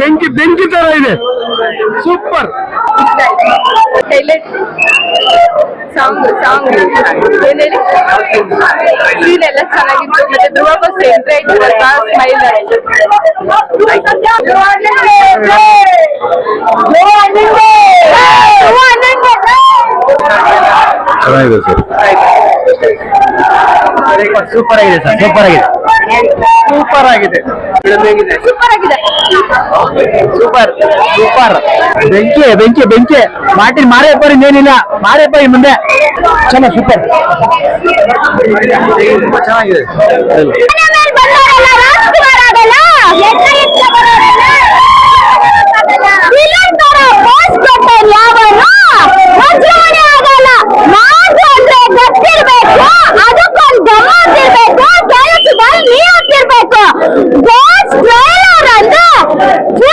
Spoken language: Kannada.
ಬೆಂಕಿ ಬೆಂಕಿ ತರ ಇದೆ. ಸೂಪರ್ ಸಾಂಗ್ ಸಾಂಗ್ ಸೀನ್ ಎಲ್ಲ ಚೆನ್ನಾಗಿತ್ತು. ಮತ್ತೆ ಧ್ರುವ ಬಸ್ ಎಂಟ್ರಿ ಆಯ್ತು. ಸ್ಮೈಲ್ ಚೆನ್ನಾಗಿದೆ ಸರ್. ಸೂಪರ್ ಆಗಿದೆ ಸರ್. ಸೂಪರ್ ಆಗಿದೆ. ಸೂಪರ್ ಆಗಿದೆ. ಸೂಪರ್ ಆಗಿದೆ. ಸೂಪರ್ ಸೂಪರ್ ಬೆಂಕಿ ಬೆಂಕಿ ಬೆಂಕಿ ಮಾರ್ಟಿನ್ ಮಾರೇ ಪರಿ ಇನ್ನೇನಿಲ್ಲ ಮಾರೇ ಪರಿ ಮುಂದೆ ಚೆನ್ನಾಗಿ ಸೂಪರ್ ತುಂಬಾ ಚೆನ್ನಾಗಿದೆ Two.